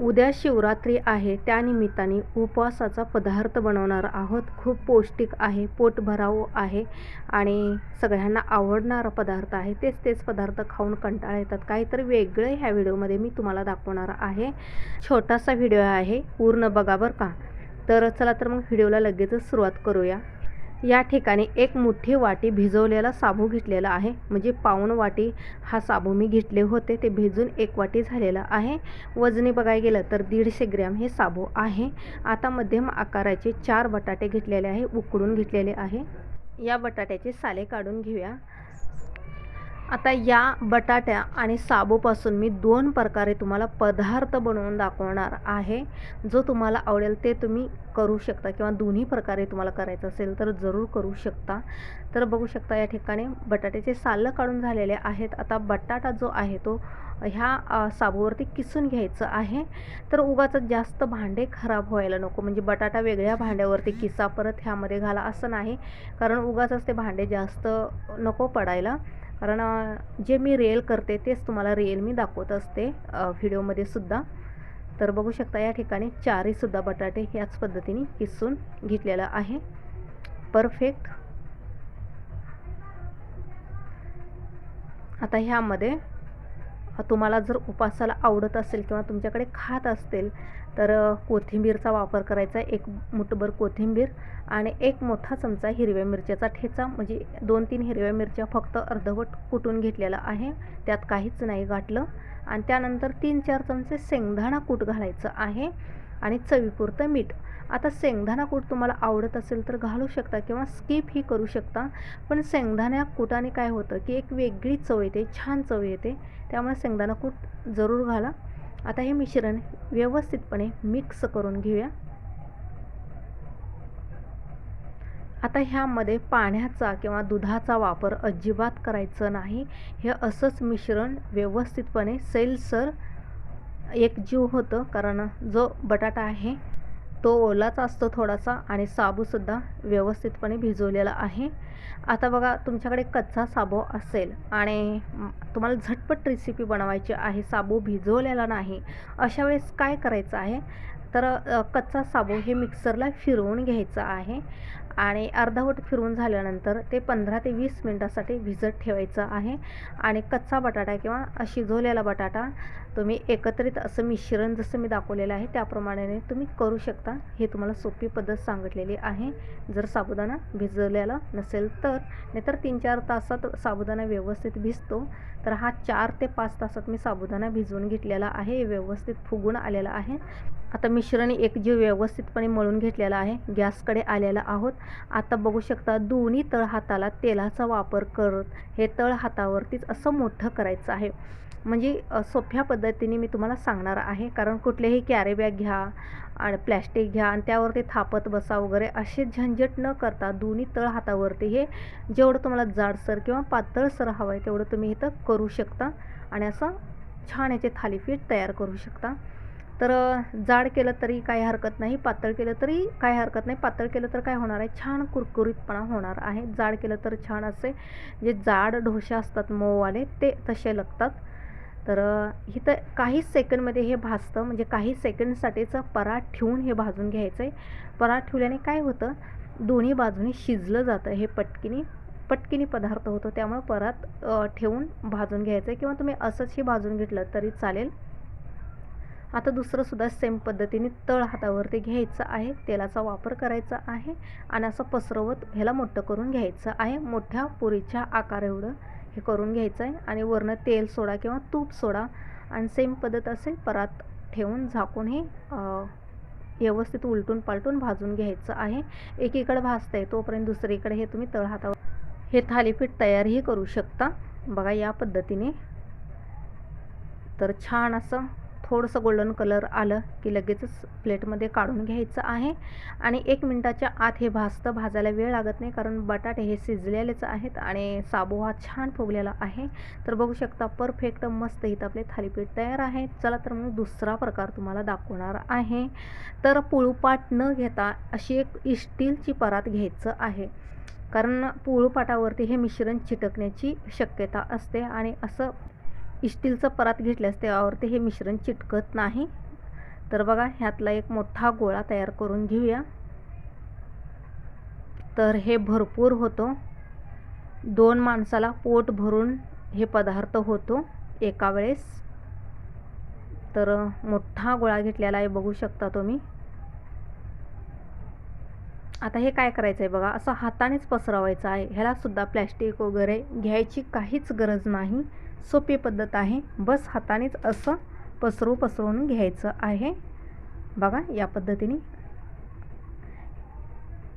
उद्या शिवरात्री आहे. त्यानिमित्ताने उपवासाचा पदार्थ बनवणार आहोत. खूप पौष्टिक आहे पोटभराव आहे आणि सगळ्यांना आवडणारा पदार्थ आहे. तेच तेच पदार्थ खाऊन कंटाळा येतात. काहीतरी वेगळं ह्या व्हिडिओमध्ये मी तुम्हाला दाखवणार आहे. छोटासा व्हिडिओ आहे. पूर्ण बघा बरं का. तर चला तर मग व्हिडिओला लगेचच सुरुवात करूया. या ठिकाणी एक मोठी वाटी भिजवलेला साबू घेतलेला आहे. म्हणजे पाऊण वाटी हा साबू मी घेतले होते. ते भिजून एक वाटी झालेला आहे. वजनी बघायला गेलं तर दीडशे ग्रॅम हे साबू आहे. आता मध्यम आकाराचे चार बटाटे घेतलेले आहे. उकडून घेतलेले आहे. या बटाट्याचे साले काढून घेऊया. आता या बटाट्या आणि साबूपासून मी दोन प्रकारे तुम्हाला पदार्थ बनवून दाखवणार आहे. जो तुम्हाला आवडेल ते तुम्ही करू शकता किंवा दोन्ही प्रकारे तुम्हाला करायचं असेल तर जरूर करू शकता. तर बघू शकता या ठिकाणी बटाट्याचे सालं काढून झालेले आहेत. आता बटाटा जो आहे तो ह्या साबूवरती किसून घ्यायचं आहे. तर उगाच जास्त भांडे खराब व्हायला नको. म्हणजे बटाटा वेगळ्या भांड्यावरती किसा परत ह्यामध्ये घाला असं नाही. कारण उगाच ते भांडे जास्त नको पडायला. कारण जे मी रिअल करते तेच तुम्हाला रिअल मी दाखवत असते व्हिडिओमध्ये सुद्धा. तर बघू शकता या ठिकाणी चारहीसुद्धा बटाटे ह्याच पद्धतीने किसून घेतलेला आहे. परफेक्ट आता ह्यामध्ये तुम्हाला जर उपासाला आवडत असेल किंवा तुमच्याकडे खात असतील तर कोथिंबीरचा वापर करायचा एक मुठभर कोथिंबीर आणि एक मोठा चमचा हिरव्या मिरच्याचा ठेचा. म्हणजे दोन तीन हिरव्या मिरच्या फक्त अर्धवट कुटून घेतलेला आहे. त्यात काहीच नाही गाठलं आणि त्यानंतर तीन चार चमचे शेंगदाणा कूट घालायचं आहे. आणि चवीपुरतं मीठ. आता शेंगदाणा कूट तुम्हाला आवडत असेल तर घालू शकता किंवा स्किप ही करू शकता. पण शेंगदाण्या कुटाने काय होतं की एक वेगळी चव येते छान चव येते. त्यामुळे शेंगदाणा कूट जरूर घाला. आता हे मिश्रण व्यवस्थितपणे मिक्स करून घेऊया. आता ह्यामध्ये पाण्याचा किंवा दुधाचा वापर अजिबात करायचं नाही. हे असंच मिश्रण व्यवस्थितपणे सैलसर एकजीव होतं कारण जो बटाटा आहे तो ओलाच असतो थोडासा आणि साबूसुद्धा व्यवस्थितपणे भिजवलेला आहे. आता बघा तुमच्याकडे कच्चा साबू असेल आणि तुम्हाला झटपट रेसिपी बनवायची आहे साबू भिजवलेला नाही अशा वेळेस काय करायचं आहे? तर कच्चा साबू हे मिक्सरला फिरवून घ्यायचं आहे आणि अर्धावट फिरवून झाल्यानंतर ते पंधरा ते वीस मिनटासाठी भिजत ठेवायचं आहे आणि कच्चा बटाटा किंवा शिजवलेला बटाटा तुम्ही एकत्रित असं मिश्रण जसं मी दाखवलेलं आहे त्याप्रमाणे तुम्ही करू शकता. हे तुम्हाला सोपी पद्धत सांगितलेली आहे. जर साबुदाणा भिजवलेला नसेल तर नाहीतर तीन चार तासात साबुदाणा व्यवस्थित भिजतो. तर हा चार ते पाच तासात मी साबुदाणा भिजवून घेतलेला आहे. व्यवस्थित फुगून आलेला आहे. आता मिश्रण एकजीव व्यवस्थितपणे मळून घेतलेला आहे. गॅसकडे आलेला आहोत. आता बघू शकता दोन्ही तळ हाताला तेलाचा वापर करत हे तळ हातावरतीच असं मोठं करायचं आहे. म्हणजे सोप्या पद्धतीने मी तुम्हाला सांगणार आहे. कारण कुठलेही कॅरी बॅग घ्या आणि प्लॅस्टिक घ्या आणि त्यावरती थापत बसा वगैरे असे झंझट न करता दोन्ही तळ हातावरती हे जेवढं तुम्हाला जाडसर किंवा पातळसर हवं आहे तेवढं तुम्ही इथं करू शकता आणि असं छान याचे थालीपीठ तयार करू शकता. तर जाड केलं तरी काही हरकत नाही पातळ केलं तरी काय हरकत नाही. पातळ केलं तर काय होणार आहे? छान कुरकुरीतपणा होणार आहे. जाड केलं तर छान असे जे जाड ढोसे असतात मऊवाले ते तसे लागतात. तर इथं काही सेकंडमध्ये हे भाजतं. म्हणजे काही सेकंडसाठीचं पराठ ठेवून हे भाजून घ्यायचं आहे पराठ ठेवल्याने काय होतं? दोन्ही बाजूनी शिजलं जातं हे पटकिनी. पटकिनी पदार्थ होतो. त्यामुळे परात ठेवून भाजून घ्यायचं आहे किंवा तुम्ही असंच हे भाजून घेतलं तरी चालेल. आता दुसरंसुद्धा सेम पद्धतीने तळ हातावरती घ्यायचं आहे. तेलाचा वापर करायचा आहे आणि असं पसरवत ह्याला मोठं करून घ्यायचं आहे. मोठ्या पुरीच्या आकार एवढं हे करून घ्यायचं आहे आणि वरनं तेल सोडा किंवा तूप सोडा आणि सेम पद्धत असेल परात ठेवून झाकून हे व्यवस्थित उलटून पालटून भाजून घ्यायचं आहे. एकीकडे भाजतं आहे तोपर्यंत दुसरीकडे हे तुम्ही तळ हातावर हे थालीपीठ तयारही करू शकता. बघा या पद्धतीने. तर छान असं थोडंसं गोल्डन कलर आलं की लगेचच प्लेटमध्ये काढून घ्यायचं आहे. आणि एक मिनटाच्या आत हे भाजतं भाजायला वेळ लागत नाही कारण बटाटे हे शिजलेलेच आहेत आणि साबू हा छान फुगलेला आहे. तर बघू शकता परफेक्ट मस्त इथं आपले थालीपीठ तयार आहे. चला तर मग दुसरा प्रकार तुम्हाला दाखवणार आहे. तर पुळूपाट न घेता अशी एक स्टीलची परात घ्यायचं आहे. कारण पोळूपाटावरती हे मिश्रण चिटकण्याची शक्यता असते आणि असं स्टीलचं परात घेतल्यास त्यावरती हे मिश्रण चिटकत नाही. तर बघा ह्यातला एक मोठा गोळा तयार करून घेऊया. तर हे भरपूर होतो. दोन माणसाला पोट भरून हे पदार्थ होतो एका वेळेस. तर मोठा गोळा घेतलेला आहे बघू शकता तुम्ही. आता हे काय करायचं आहे बघा असं हातानेच पसरवायचं आहे. ह्यालासुद्धा प्लॅस्टिक वगैरे घ्यायची काहीच गरज नाही. सोपी पद्धत आहे. बस हातानेच असं पसरू पसरवून घ्यायचं आहे. बघा या पद्धतीने.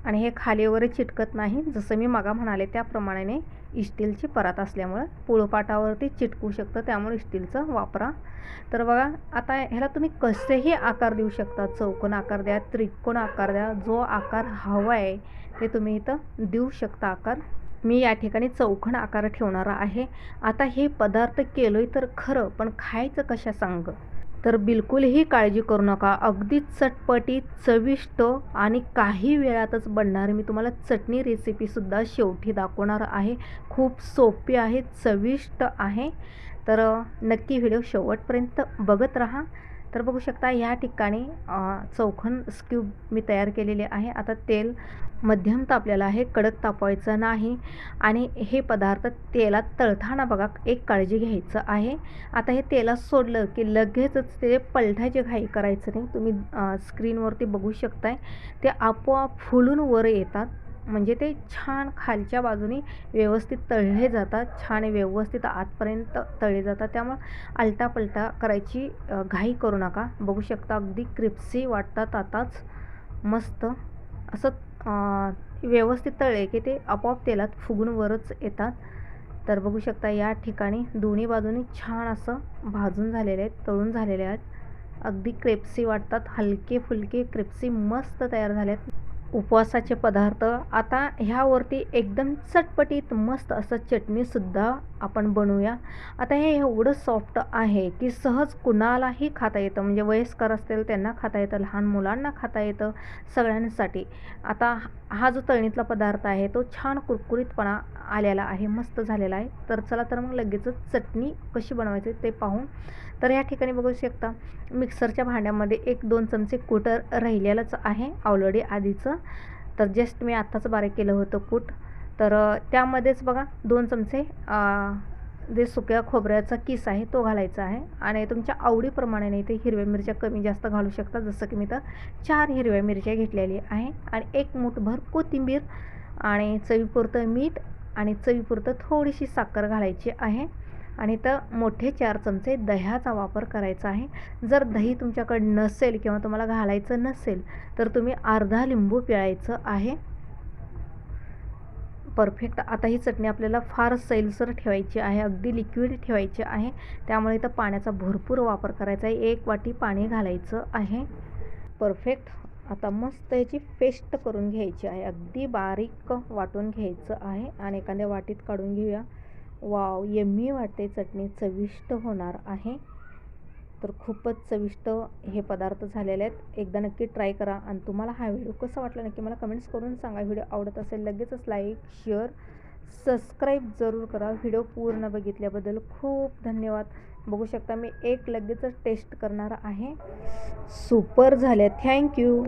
आणि हे खाली वगैरे चिटकत नाही. जसं मी मागा म्हणाले त्याप्रमाणे स्टीलची परात असल्यामुळं पोळपाटावरती चिटकू शकतं. त्यामुळे स्टीलचं वापरा. तर बघा आता ह्याला तुम्ही कसेही आकार देऊ शकता. चौकोन आकार द्या त्रिकोण आकार द्या जो आकार हवा आहे ते तुम्ही इथं देऊ शकता आकार. मी या ठिकाणी चौखण आकार ठेवणार आहे. आता हे पदार्थ केलोय तर खरं पण खायचं कशा सांग? तर बिलकुलही काळजी करू नका. अगदी चटपटीत चविष्ट आणि काही वेळातच बनणारी मी तुम्हाला चटणी रेसिपीसुद्धा शेवटी दाखवणार आहे. खूप सोपी आहे चविष्ट आहे. तर नक्की व्हिडिओ शेवटपर्यंत बघत राहा. तर बघू शकता ह्या ठिकाणी चौखन स्क्यूब मी तयार केलेले आहे. आता तेल मध्यम तापलेलं आहे कडक तापवायचं नाही. आणि हे पदार्थ तेलात तळताना बघा एक काळजी घ्यायचं आहे. आता हे तेलात सोडलं की लगेचच ते पलटायची घाई करायचं नाही. तुम्ही स्क्रीनवरती बघू शकताय. ते आपोआप फुलून वर येतात. म्हणजे ते छान खालच्या बाजूने व्यवस्थित तळले जातात छान व्यवस्थित आतपर्यंत तळले जातात. त्यामुळं आलटा पलटा करायची घाई करू नका. बघू शकता अगदी क्रिप्सी वाटतात आताच. मस्त. असं व्यवस्थित तळले की ते आपोआप तेलात फुगून वरच येतात. तर बघू शकता या ठिकाणी दोन्ही बाजूनी छान असं भाजून झालेले आहेत तळून झालेले आहेत. अगदी क्रेप्सी वाटतात. हलके फुलके क्रेप्सी मस्त तयार झाले आहेत उपवासाचे पदार्थ. आता ह्यावरती एकदम चटपटीत मस्त असं चटणीसुद्धा आपण बनवूया. आता हे एवढं सॉफ्ट आहे की सहज कुणालाही खाता येतं. म्हणजे वयस्कर असतील त्यांना खाता येतं लहान मुलांना खाता येतं सगळ्यांसाठी. आता हा जो तळणीतला पदार्थ आहे तो छान कुरकुरीतपणा आलेला आहे मस्त झालेला आहे. तर चला तर मग लगेचच चटणी कशी बनवायची ते पाहू तर या ठिकाणी बघू शकता मिक्सरच्या भांड्यामध्ये एक दोन चमचे कुटर राहिलेलंच आहे ऑलरेडी आधीचं. तर जस्ट मी आत्ताच बारीक केलं होतं कूट. तर त्यामध्येच बघा दोन चमचे जे सुक्या खोबऱ्याचा किस आहे तो घालायचा आहे. आणि तुमच्या आवडीप्रमाणे नाही ते हिरव्या मिरच्या कमी जास्त घालू शकता. जसं की मी तर चार हिरव्या मिरच्या घेतलेली आहे. आणि एक मुठभर कोथिंबीर आणि चवीपुरतं मीठ आणि चवीपुरतं थोडीशी साखर घालायची आहे. आणि तर मोठे चार चमचे दह्याचा वापर करायचा आहे. जर दही तुमच्याकडे नसेल किंवा तुम्हाला घालायचं नसेल तर तुम्ही अर्धा लिंबू पिळायचं आहे. परफेक्ट. आता ही चटणी आपल्याला फार सैलसर ठेवायची आहे अगदी लिक्विड ठेवायची आहे. त्यामुळे इथं पाण्याचा भरपूर वापर करायचा आहे. एक वाटी पाणी घालायचं आहे. परफेक्ट. आता मस्त याची पेस्ट करून घ्यायची आहे. अगदी बारीक वाटून घ्यायचं आहे. आणि एखाद्या वाटीत काढून घेऊया. वाव यम्मी वाटते चटणी चविष्ट होणार आहे. तर खूपच चविष्ट हे पदार्थ झालेले आहेत. एकदा नक्की ट्राय करा. आणि तुम्हाला हा व्हिडिओ कसा वाटला नक्की मला कमेंट्स करून सांगा. व्हिडिओ आवडत असेल लगेचच लाईक शेअर सबस्क्राईब जरूर करा. व्हिडिओ पूर्ण बघितल्याबद्दल खूप धन्यवाद. बघू शकता मी एक लगेचच टेस्ट करणार आहे. सुपर झाले. थँक्यू.